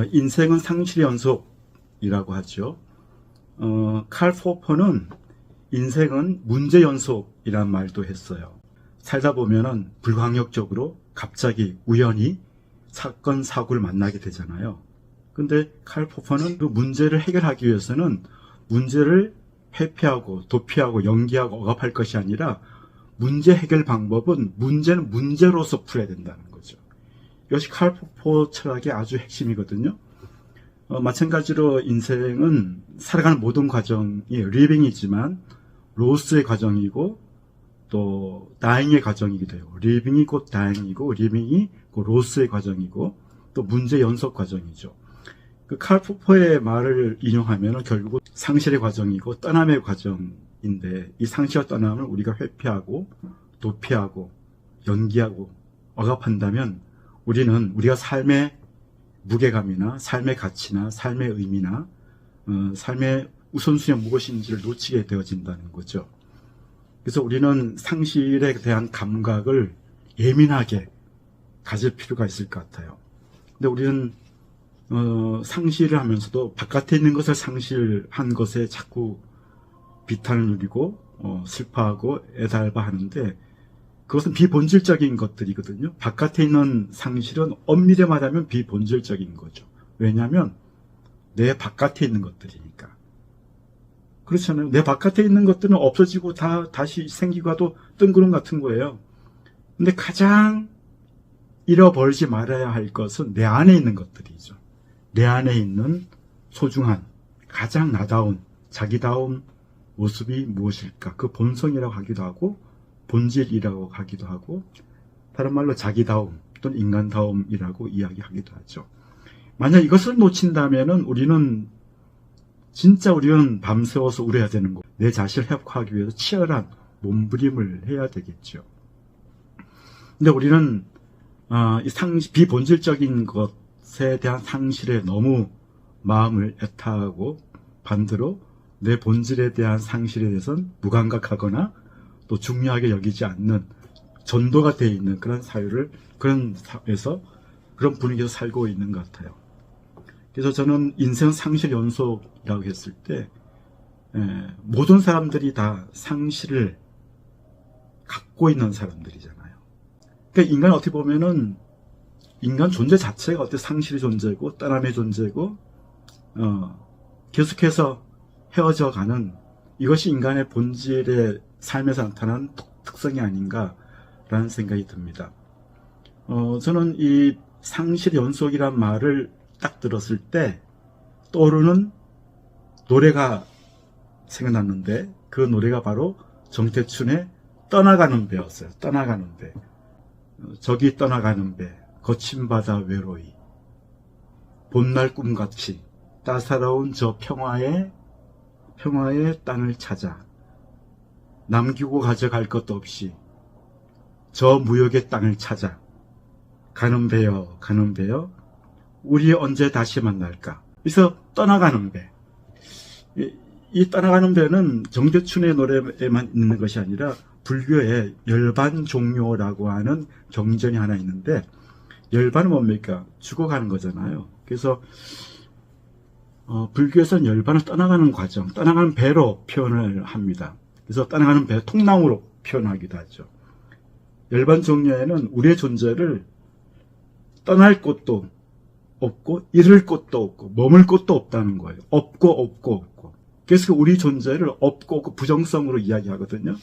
어, 인생은 상실의 연속이라고 하죠. 어, 칼 포퍼는 인생은 문제 연속이란 말도 했어요. 살다 보면은 불광역적으로 갑자기 우연히 사건 사고를 만나게 되잖아요. 근데 칼 포퍼는 그 문제를 해결하기 위해서는 문제를 회피하고 도피하고 연기하고 억압할 것이 아니라 문제 해결 방법은 문제는 문제로서 풀어야 된다는 거죠. 이것이 칼 포퍼 철학의 아주 핵심이거든요. 어, 마찬가지로 인생은 살아가는 모든 과정이 리빙이지만 로스의 과정이고 또 다잉의 과정이기도 해요. 리빙이 곧 다잉이고 리빙이 곧 로스의 과정이고 또 문제 연속 과정이죠. 그 칼포퍼의 말을 인용하면 결국 상실의 과정이고 떠남의 과정인데 이 상실과 떠남을 우리가 회피하고 도피하고 연기하고 억압한다면 우리는 우리가 삶의 무게감이나 삶의 가치나 삶의 의미나 어, 삶의 우선순위가 무엇인지를 놓치게 되어진다는 거죠. 그래서 우리는 상실에 대한 감각을 예민하게 가질 필요가 있을 것 같아요. 근데 우리는 어, 상실을 하면서도 바깥에 있는 것을 상실한 것에 자꾸 비탄을 누리고 어, 슬퍼하고 애달바 하는데 그것은 비본질적인 것들이거든요. 바깥에 있는 상실은 엄밀히 말하면 비본질적인 거죠. 왜냐하면 내 바깥에 있는 것들이니까. 그렇잖아요. 내 바깥에 있는 것들은 없어지고 다 다시 생기고도 뜬구름 같은 거예요. 근데 가장 잃어버리지 말아야 할 것은 내 안에 있는 것들이죠. 내 안에 있는 소중한 가장 나다운 자기다운 모습이 무엇일까? 그 본성이라고 하기도 하고 본질이라고 하기도 하고 다른 말로 자기다움 또는 인간다움이라고 이야기하기도 하죠. 만약 이것을 놓친다면은 우리는 진짜 우리는 밤새워서 울어야 되는 거. 내 자신을 회복하기 위해서 치열한 몸부림을 해야 되겠죠. 근데 우리는 어, 이 상시 비본질적인 것에 대한 상실에 너무 마음을 애타하고 반대로 내 본질에 대한 상실에 대해서는 무감각하거나 또 중요하게 여기지 않는 전도가 되어 있는 그런 사회를 그런 사회에서 그런 분위기에서 살고 있는 것 같아요. 그래서 저는 인생 상실 연속이라고 했을 때 에, 모든 사람들이 다 상실을 갖고 있는 사람들이잖아요. 그러니까 인간 어떻게 보면은 인간 존재 자체가 어떻게 상실의 존재고 떠남의 존재고 어, 계속해서 헤어져가는 이것이 인간의 본질의 삶에서 나타난 특성이 아닌가라는 생각이 듭니다. 어, 저는 이 상실 연속이란 말을 딱 들었을 때 떠오르는 노래가 생각났는데 그 노래가 바로 정태춘의 떠나가는 배였어요. 떠나가는 배. 어, 저기 떠나가는 배. 거친 바다 외로이. 봄날 꿈같이 따사로운 저 평화의 평화의 땅을 찾아 남기고 가져갈 것도 없이 저 무역의 땅을 찾아 가는 배여 가는 배여 우리 언제 다시 만날까? 그래서 떠나가는 배. 이, 이 떠나가는 배는 정대춘의 노래에만 있는 것이 아니라 불교의 열반 종료라고 하는 경전이 하나 있는데 열반은 뭡니까? 죽어가는 거잖아요. 그래서 어, 불교에서는 열반을 떠나가는 과정, 떠나가는 배로 표현을 합니다. 그래서 떠나가는 배, 통나무로 표현하기도 하죠. 열반 정려에는 우리의 존재를 떠날 곳도 없고, 잃을 곳도 없고, 머물 곳도 없다는 거예요. 없고, 없고, 없고. 그래서 우리 존재를 없고, 없고 부정성으로 이야기하거든요.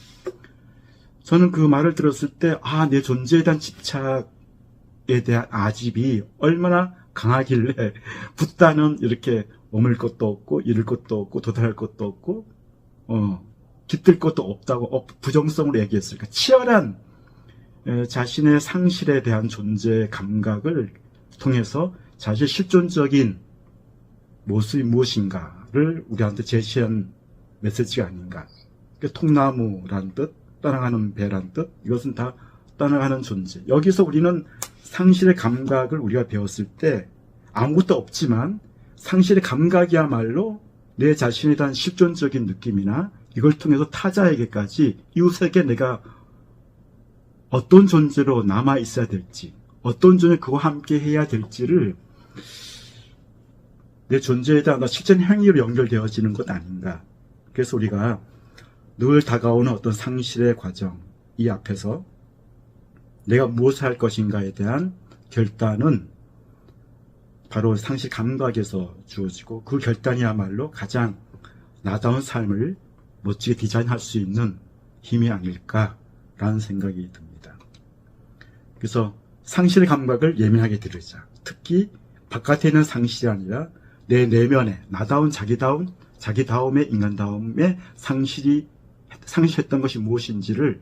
저는 그 말을 들었을 때, 아, 내 존재에 대한 집착에 대한 아집이 얼마나 강하길래, 붓다는 이렇게 머물 것도 없고 잃을 것도 없고 도달할 것도 없고 어 깃들 것도 없다고 부정성으로 얘기했을까 치열한 자신의 상실에 대한 존재 감각을 통해서 자신 실존적인 모습이 무엇인가를 우리한테 제시한 메시지가 아닌가. 그러니까 통나무란 뜻, 떠나가는 배란 뜻, 이것은 다 떠나가는 존재. 여기서 우리는 상실의 감각을 우리가 배웠을 때 아무것도 없지만 상실의 감각이야말로 내 자신에 대한 실존적인 느낌이나 이걸 통해서 타자에게까지 이웃에게 내가 어떤 존재로 남아 있어야 될지, 어떤 존재 그와 함께 해야 될지를 내 존재에 대한 실전 행위로 연결되어지는 것 아닌가. 그래서 우리가 늘 다가오는 어떤 상실의 과정, 이 앞에서 내가 무엇을 할 것인가에 대한 결단은 바로 상실 감각에서 주어지고 그 결단이야말로 가장 나다운 삶을 멋지게 디자인할 수 있는 힘이 아닐까라는 생각이 듭니다. 그래서 상실 감각을 예민하게 들으자. 특히 바깥에 있는 상실이 아니라 내 내면에 나다운 자기다운 자기다움의 인간다움의 상실이 상실했던 것이 무엇인지를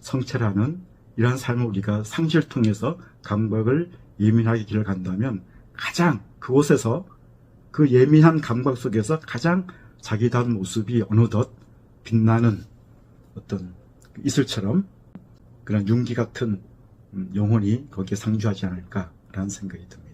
성찰하는 이러한 삶을 우리가 상실을 통해서 감각을 예민하게 길을 간다면 가장 그곳에서 그 예민한 감각 속에서 가장 자기다운 모습이 어느덧 빛나는 어떤 이슬처럼 그런 윤기 같은 음, 영혼이 거기에 상주하지 않을까라는 생각이 듭니다.